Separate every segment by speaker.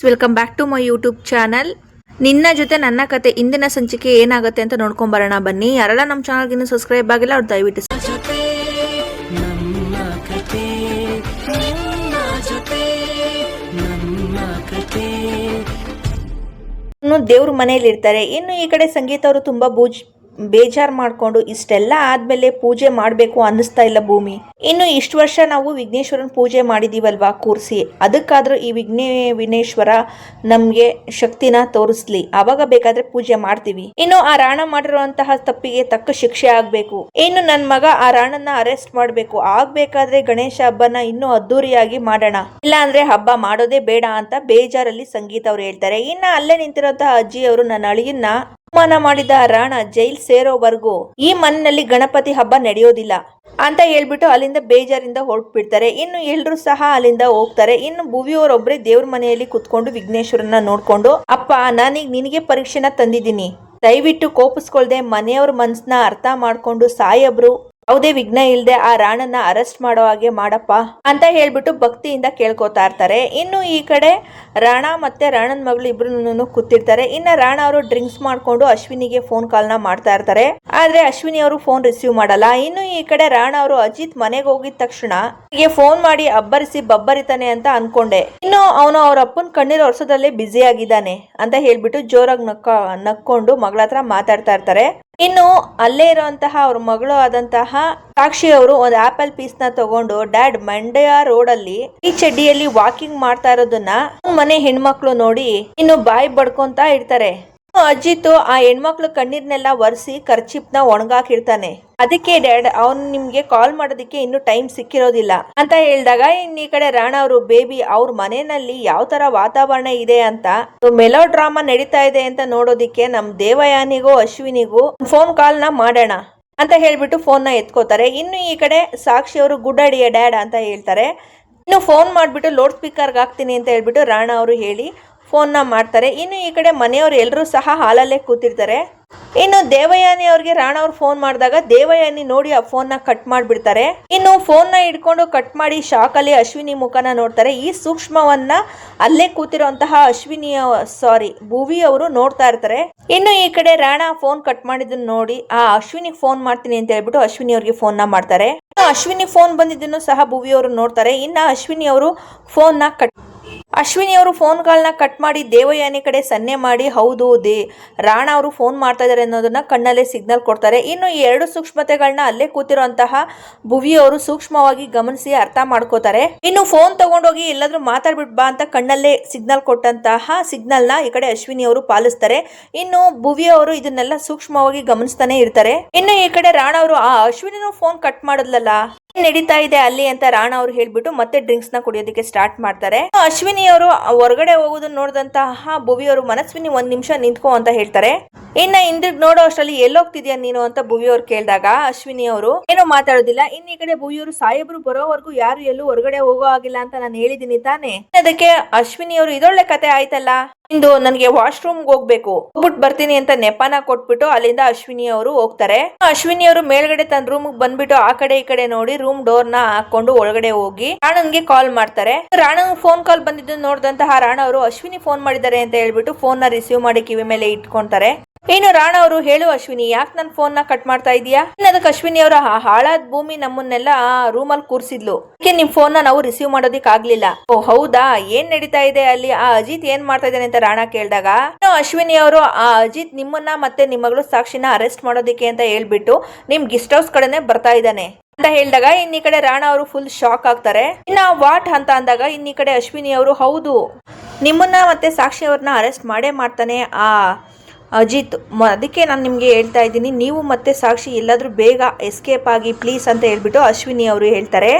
Speaker 1: Welcome back to my YouTube channel ನಿನ್ನ ಜೊತೆ ನನ್ನ ಕತೆ ಇಂದಿನ ಸಂಚಿಕೆ ಏನಾಗುತ್ತೆ ಅಂತ ನೋಡ್ಕೊಂಬರೋಣ ಬನ್ನಿ. ಯಾರೆಲ್ಲ ನಮ್ಮ ಚಾನಲ್ಗೆ ಇನ್ನೂ ಸಬ್ಸ್ಕ್ರೈಬ್ ಆಗಿಲ್ಲ ಅವ್ರು ದಯವಿಟ್ಟು ಇನ್ನು ದೇವ್ರ ಮನೇಲಿ ಇರ್ತಾರೆ ಇನ್ನು ಈ ಕಡೆ ಸಂಗೀತ ಅವರು ತುಂಬಾ ಬೂಜ್ ಬೇಜಾರ್ ಮಾಡ್ಕೊಂಡು ಇಷ್ಟೆಲ್ಲ ಆದ್ಮೇಲೆ ಪೂಜೆ ಮಾಡಬೇಕು ಅನ್ನಿಸ್ತಾ ಇಲ್ಲ ಭೂಮಿ. ಇನ್ನು ಇಷ್ಟು ವರ್ಷ ನಾವು ವಿಘ್ನೇಶ್ವರನ ಪೂಜೆ ಮಾಡಿದೀವಲ್ವಾ ಕೂರಿಸಿ? ಅದಕ್ಕಾದ್ರೂ ಈ ವಿಘ್ನೇ, ವಿಘ್ನೇಶ್ವರ ನಮ್ಗೆ ಶಕ್ತಿನ ತೋರಿಸ್ಲಿ. ಅವಾಗ ಬೇಕಾದ್ರೆ ಪೂಜೆ ಮಾಡ್ತೀವಿ. ಇನ್ನು ಆ ರಾಣ ಮಾಡಿರುವಂತಹ ತಪ್ಪಿಗೆ ತಕ್ಕ ಶಿಕ್ಷೆ ಆಗ್ಬೇಕು. ಇನ್ನು ನನ್ನ ಮಗ ಆ ರಾಣನ ಅರೆಸ್ಟ್ ಮಾಡ್ಬೇಕು. ಆಗ್ಬೇಕಾದ್ರೆ ಗಣೇಶ ಹಬ್ಬನ ಇನ್ನೂ ಅದ್ದೂರಿಯಾಗಿ ಮಾಡೋಣ. ಇಲ್ಲ ಅಂದ್ರೆ ಹಬ್ಬ ಮಾಡೋದೇ ಬೇಡ ಅಂತ ಬೇಜಾರಲ್ಲಿ ಸಂಗೀತ ಅವ್ರು ಹೇಳ್ತಾರೆ. ಇನ್ನು ಅಲ್ಲೇ ನಿಂತಿರೋಂತಹ ಅಜ್ಜಿ ಅವರು ನನ್ನ ಅಳಿಯನ್ನ ಅವಮಾನ ಮಾಡಿದ ರಾಣ ಜೈಲ್ ಸೇರೋವರೆಗೂ ಈ ಮನೆಯಲ್ಲಿ ಗಣಪತಿ ಹಬ್ಬ ನಡೆಯೋದಿಲ್ಲ ಅಂತ ಹೇಳ್ಬಿಟ್ಟು ಅಲ್ಲಿಂದ ಬೇಜಾರಿಂದ ಹೊರಟ್ಬಿಡ್ತಾರೆ. ಇನ್ನು ಎಲ್ರು ಸಹ ಅಲ್ಲಿಂದ ಹೋಗ್ತಾರೆ. ಇನ್ನು ಭುವಿಯವರೊಬ್ಬರೇ ದೇವ್ರ ಮನೆಯಲ್ಲಿ ಕುತ್ಕೊಂಡು ವಿಘ್ನೇಶ್ವರನ ನೋಡ್ಕೊಂಡು, ಅಪ್ಪ, ನಾನೀಗ ನಿನಗೆ ಪರೀಕ್ಷೆನ ತಂದಿದ್ದೀನಿ. ದಯವಿಟ್ಟು ಕೋಪಿಸ್ಕೊಳ್ದೆ ಮನೆಯವ್ರ ಮನ್ಸನ್ನ ಅರ್ಥ ಮಾಡ್ಕೊಂಡು ಸಾಯಬ್ರು. ಯಾವುದೇ ವಿಘ್ನ ಇಲ್ಲದೆ ಆ ರಾಣನ್ನ ಅರೆಸ್ಟ್ ಮಾಡೋ ಹಾಗೆ ಮಾಡಪ್ಪ ಅಂತ ಹೇಳ್ಬಿಟ್ಟು ಭಕ್ತಿಯಿಂದ ಕೇಳ್ಕೊತಾ ಇರ್ತಾರೆ. ಇನ್ನು ಈ ಕಡೆ ರಾಣ ಮತ್ತೆ ರಾಣನ್ ಮಗಳು ಇಬ್ರು ಕೂತಿರ್ತಾರೆ. ಇನ್ನ ರಾಣ ಅವರು ಡ್ರಿಂಕ್ಸ್ ಮಾಡ್ಕೊಂಡು ಅಶ್ವಿನಿಗೆ ಫೋನ್ ಕಾಲ್ನ ಮಾಡ್ತಾ ಇರ್ತಾರೆ. ಆದ್ರೆ ಅಶ್ವಿನಿ ಅವರು ಫೋನ್ ರಿಸೀವ್ ಮಾಡಲ್ಲ. ಇನ್ನು ಈ ಕಡೆ ರಾಣ ಅವರು ಅಜಿತ್ ಮನೆಗೆ ಹೋಗಿದ ತಕ್ಷಣ ಫೋನ್ ಮಾಡಿ ಅಬ್ಬರಿಸಿ ಬಬ್ಬರಿತಾನೆ ಅಂತ ಅನ್ಕೊಂಡೆ. ಇನ್ನು ಅವನು ಅವ್ರ ಅಪ್ಪನ ಕಣ್ಣೀರ್ ಒರ್ಸೋದಲ್ಲೇ ಬ್ಯುಸಿ ಆಗಿದ್ದಾನೆ ಅಂತ ಹೇಳ್ಬಿಟ್ಟು ಜೋರಾಗಿ ನಕ್ಕ, ನಕ್ಕೊಂಡು ಮಗಳ ಹತ್ರ ಮಾತಾಡ್ತಾ ಇರ್ತಾರೆ. ಇನ್ನು ಅಲ್ಲೇ ಇರುವಂತಹ ಅವ್ರ ಮಗಳು ಆದಂತಹ ಸಾಕ್ಷಿ ಅವರು ಒಂದು ಆಪಲ್ ಪೀಸ್ನ ತಗೊಂಡು ಡ್ಯಾಡ್ ಮಂಡ್ಯ ರೋಡ್ ಅಲ್ಲಿ ಈ ಚಡ್ಡಿಯಲ್ಲಿ ವಾಕಿಂಗ್ ಮಾಡ್ತಾ ಇರೋದನ್ನ ಮನೆ ಹೆಣ್ಮಕ್ಳು ನೋಡಿ ಇನ್ನು ಬಾಯಿ ಬಡ್ಕೊಂತ ಇರ್ತಾರೆ. ಅಜ್ಜಿತ್ತು ಆ ಹೆಣ್ಮಕ್ಳು ಕಣ್ಣೀರ್ನೆಲ್ಲ ಒರೆಸಿ ಖರ್ಚಿಪ್ನ ಒಣಗಾಕಿರ್ತಾನೆ. ಅದಕ್ಕೆ ಡ್ಯಾಡ್, ಅವ್ನು ನಿಮ್ಗೆ ಕಾಲ್ ಮಾಡೋದಕ್ಕೆ ಇನ್ನು ಟೈಮ್ ಸಿಕ್ಕಿರೋದಿಲ್ಲ. ಅಂತ ಹೇಳಿದಾಗ, ಇನ್ ಈ ಕಡೆ ರಾಣ ಅವರು, ಬೇಬಿ ಅವ್ರ ಮನೆಯಲ್ಲಿ ಯಾವ ತರ ವಾತಾವರಣ ಇದೆ ಅಂತ ಮೆಲೋ ಡ್ರಾಮಾ ನಡೀತಾ ಇದೆ ಅಂತ ನೋಡೋದಿಕ್ಕೆ ನಮ್ ದೇವಯಾನಿಗೂ, ಅಶ್ವಿನಿಗೂ ಫೋನ್ ಕಾಲ್ನ ಮಾಡೋಣ ಅಂತ ಹೇಳ್ಬಿಟ್ಟು ಫೋನ್ನ ಎತ್ಕೋತಾರೆ. ಇನ್ನು ಈ ಕಡೆ ಸಾಕ್ಷಿ ಅವರು, ಗುಡ್ ಅಡಿಯ ಡ್ಯಾಡ್ ಅಂತ ಹೇಳ್ತಾರೆ. ಇನ್ನು ಫೋನ್ ಮಾಡ್ಬಿಟ್ಟು, ಲೌಡ್ ಸ್ಪೀಕರ್ಗೆ ಹಾಕ್ತೀನಿ ಅಂತ ಹೇಳ್ಬಿಟ್ಟು ರಾಣ ಅವರು ಹೇಳಿ ಫೋನ್ನ ಮಾಡ್ತಾರೆ. ಇನ್ನು ಈ ಕಡೆ ಮನೆಯವರು ಎಲ್ಲರೂ ಸಹ ಹಾಲಲ್ಲೇ ಕೂತಿರ್ತಾರೆ. ಇನ್ನು ದೇವಯಾನಿ ಅವ್ರಿಗೆ ರಾಣ ಅವ್ರು ಫೋನ್ ಮಾಡಿದಾಗ ದೇವಯಾನಿ ನೋಡಿ ಆ ಫೋನ್ನ ಕಟ್ ಮಾಡಿಬಿಡ್ತಾರೆ. ಇನ್ನು ಫೋನ್ನ ಹಿಡ್ಕೊಂಡು ಕಟ್ ಮಾಡಿ ಶಾಕಲ್ಲಿ ಅಶ್ವಿನಿ ಮುಖನ ನೋಡ್ತಾರೆ. ಈ ಸೂಕ್ಷ್ಮವನ್ನ ಅಲ್ಲೇ ಕೂತಿರುವಂತಹ ಅಶ್ವಿನಿಯ, ಸಾರಿ, ಭುವಿ ಅವರು ನೋಡ್ತಾ ಇರ್ತಾರೆ. ಇನ್ನು ಈ ಕಡೆ ರಾಣ ಫೋನ್ ಕಟ್ ಮಾಡಿದ್ದನ್ನ ನೋಡಿ, ಆ ಅಶ್ವಿನಿ ಫೋನ್ ಮಾಡ್ತೀನಿ ಅಂತ ಹೇಳ್ಬಿಟ್ಟು ಅಶ್ವಿನಿ ಅವ್ರಿಗೆ ಫೋನ್ನ ಮಾಡ್ತಾರೆ. ಅಶ್ವಿನಿ ಫೋನ್ ಬಂದಿದ್ದನ್ನು ಸಹ ಭುವಿ ಅವರು ನೋಡ್ತಾರೆ. ಇನ್ನ ಅಶ್ವಿನಿ ಅವರು ಫೋನ್ನ ಕಟ್ ಅಶ್ವಿನಿ ಅವರು ಫೋನ್ಗಳನ್ನ ಕಟ್ ಮಾಡಿ ದೇವಯಾನಿ ಕಡೆ ಸನ್ನೆ ಮಾಡಿ, ಹೌದು ದೇ, ರಾಣ ಅವರು ಫೋನ್ ಮಾಡ್ತಾ ಇದ್ದಾರೆ ಅನ್ನೋದನ್ನ ಕಣ್ಣಲ್ಲೇ ಸಿಗ್ನಲ್ ಕೊಡ್ತಾರೆ. ಇನ್ನು ಈ ಎರಡು ಸೂಕ್ಷ್ಮತೆಗಳನ್ನ ಅಲ್ಲೇ ಕೂತಿರುವಂತಹ ಭುವಿ ಅವರು ಸೂಕ್ಷ್ಮವಾಗಿ ಗಮನಿಸಿ ಅರ್ಥ ಮಾಡ್ಕೋತಾರೆ. ಇನ್ನು ಫೋನ್ ತಗೊಂಡೋಗಿ ಎಲ್ಲಾದ್ರೂ ಮಾತಾಡ್ಬಿಟ್ ಬಾ ಅಂತ ಕಣ್ಣಲ್ಲೇ ಸಿಗ್ನಲ್ ಕೊಟ್ಟಂತಹ ಸಿಗ್ನಲ್ನ ಈ ಕಡೆ ಅಶ್ವಿನಿ ಅವರು ಪಾಲಿಸ್ತಾರೆ. ಇನ್ನು ಭುವಿ ಅವರು ಇದನ್ನೆಲ್ಲ ಸೂಕ್ಷ್ಮವಾಗಿ ಗಮನಿಸ್ತಾನೆ ಇರ್ತಾರೆ. ಇನ್ನು ಈ ಕಡೆ ರಾಣ ಅವರು, ಆ ಅಶ್ವಿನಿನೂ ಫೋನ್ ಕಟ್ ಮಾಡಿದ್ಲಲ್ಲ? ನಡೀತಾ ಇದೆ ಅಲ್ಲಿ ಅಂತ ರಾಣ ಅವ್ರು ಹೇಳ್ಬಿಟ್ಟು ಮತ್ತೆ ಡ್ರಿಂಕ್ಸ್ನ ಕುಡಿಯೋದಕ್ಕೆ ಸ್ಟಾರ್ಟ್ ಮಾಡ್ತಾರೆ. ಅಶ್ವಿನಿ ಅವರು ಹೊರಗಡೆ ಹೋಗೋದನ್ನ ನೋಡಿದಂತಹ ಭುವಿ ಅವರು ಮನಸ್ವಿನಿ ಒಂದ್ ನಿಮಿಷ ನಿಂತ್ಕೋ ಅಂತ ಹೇಳ್ತಾರೆ. ಇನ್ನ ಹಿಂದಿಗ್ ನೋಡೋ ಅಷ್ಟರಲ್ಲಿ ಎಲ್ಲೋಗ್ತಿದ್ಯಾ ನೀನು ಅಂತ ಭುವಿ ಅವ್ರು ಕೇಳಿದಾಗ ಅಶ್ವಿನಿ ಅವರು, ಏನೋ ಮಾತಾಡೋದಿಲ್ಲ. ಇನ್ ಈ ಕಡೆ ಭುವಿ ಅವರು ಸಾಹೇಬ್ರು ಬರೋವರೆಗೂ ಯಾರು ಎಲ್ಲೂ ಹೊರಗಡೆ ಹೋಗೋ ಆಗಿಲ್ಲ ಅಂತ ನಾನು ಹೇಳಿದೀನಿ ತಾನೆ. ಅದಕ್ಕೆ ಅಶ್ವಿನಿ ಅವರು ಇದೊಳ್ಳೆ ಕತೆ ಆಯ್ತಲ್ಲ? ಇಂದು ನನಗೆ ವಾಶ್ರೂಮ್ ಹೋಗ್ಬೇಕು. ಹೋಗ್ಬಿಟ್ಟು ಬರ್ತೀನಿ ಅಂತ ನೆಪನ ಕೊಟ್ಬಿಟ್ಟು ಅಲ್ಲಿಂದ ಅಶ್ವಿನಿ ಅವರು ಹೋಗ್ತಾರೆ. ಅಶ್ವಿನಿ ಅವರು ಮೇಲ್ಗಡೆ ತನ್ನ ರೂಮ್ ಬಂದ್ಬಿಟ್ಟು ಆ ಕಡೆ ಈ ಕಡೆ ನೋಡಿ ರೂಮ್ ಡೋರ್ನ ಹಾಕೊಂಡು ಒಳಗಡೆ ಹೋಗಿ ರಾಣನ್ಗೆ ಕಾಲ್ ಮಾಡ್ತಾರೆ. ರಾಣನ್ ಫೋನ್ ಕಾಲ್ ಬಂದಿದ್ದು ನೋಡಿದಂತಹ ರಾಣ ಅವರು ಅಶ್ವಿನಿ ಫೋನ್ ಮಾಡಿದ್ದಾರೆ ಅಂತ ಹೇಳ್ಬಿಟ್ಟು ಫೋನ್ನ ರಿಸೀವ್ ಮಾಡಿ ಕಿವಿ ಮೇಲೆ ಇಟ್ಕೊಂತಾರೆ. ಏನು ರಾಣ ಅವರು ಹೇಳು ಅಶ್ವಿನಿ, ಯಾಕೆ ನನ್ನ ಫೋನ್ನ ಕಟ್ ಮಾಡ್ತಾ ಇದೀಯಾ ಇನ್ನು ಅದಕ್ಕೆ ಅಶ್ವಿನಿ ಅವರ ಹಾಳಾದ ಭೂಮಿ ನಮ್ಮನ್ನೆಲ್ಲ ರೂಮಲ್ಲಿ ಕೂರ್ಸಿದ್ಲು. ಅದಕ್ಕೆ ನಿಮ್ ಫೋನ್ನ ನಾವು ರಿಸೀವ್ ಮಾಡೋದಿಕ್ ಆಗ್ಲಿಲ್ಲ. ಓ, ಹೌದಾ? ಏನ್ ನಡೀತಾ ಇದೆ ಅಲ್ಲಿ? ಆ ಅಜಿತ್ ಏನ್ ಮಾಡ್ತಾ ಇದ್ದಾನೆ ಅಂತ ರಾಣ ಕೇಳಿದಾಗ, ಇನ್ನು ಅಶ್ವಿನಿ ಅವರು ಆ ಅಜಿತ್ ನಿಮ್ಮನ್ನ ಮತ್ತೆ ನಿಮ್ಮ ಮಗಳು ಸಾಕ್ಷಿನ ಅರೆಸ್ಟ್ ಮಾಡೋದಿಕ್ಕೆ ಅಂತ ಹೇಳ್ಬಿಟ್ಟು ನಿಮ್ ಗೆಸ್ಟ್ ಹೌಸ್ ಕಡೆನೆ ಬರ್ತಾ ಇದ್ದಾನೆ ಅಂತ ಹೇಳಿದಾಗ ಇನ್ನಿ ಈ ಕಡೆ ರಾಣ ಅವರು ಫುಲ್ ಶಾಕ್ ಆಗ್ತಾರೆ. ಇನ್ನ ವಾಟ್ ಅಂತ ಅಂದಾಗ ಇನ್ನಿ ಕಡೆ ಅಶ್ವಿನಿ ಅವರು ಹೌದು, ನಿಮ್ಮನ್ನ ಮತ್ತೆ ಸಾಕ್ಷಿ ಅವ್ರನ್ನ ಅರೆಸ್ಟ್ ಮಾಡೇ ಮಾಡ್ತಾನೆ ಆ ಅಜಿತ್ ಅದಕ್ಕೆ ನಾನು ನಿಮಗೆ ಹೇಳ್ತಾ ಇದ್ದೀನಿ, ನೀವು ಮತ್ತೆ ಸಾಕ್ಷಿ ಎಲ್ಲಾದರೂ ಬೇಗ ಎಸ್ಕೇಪ್ ಆಗಿ ಪ್ಲೀಸ್ ಅಂತ ಹೇಳ್ಬಿಟ್ಟು ಅಶ್ವಿನಿ ಅವರು ಹೇಳ್ತಾರೆ.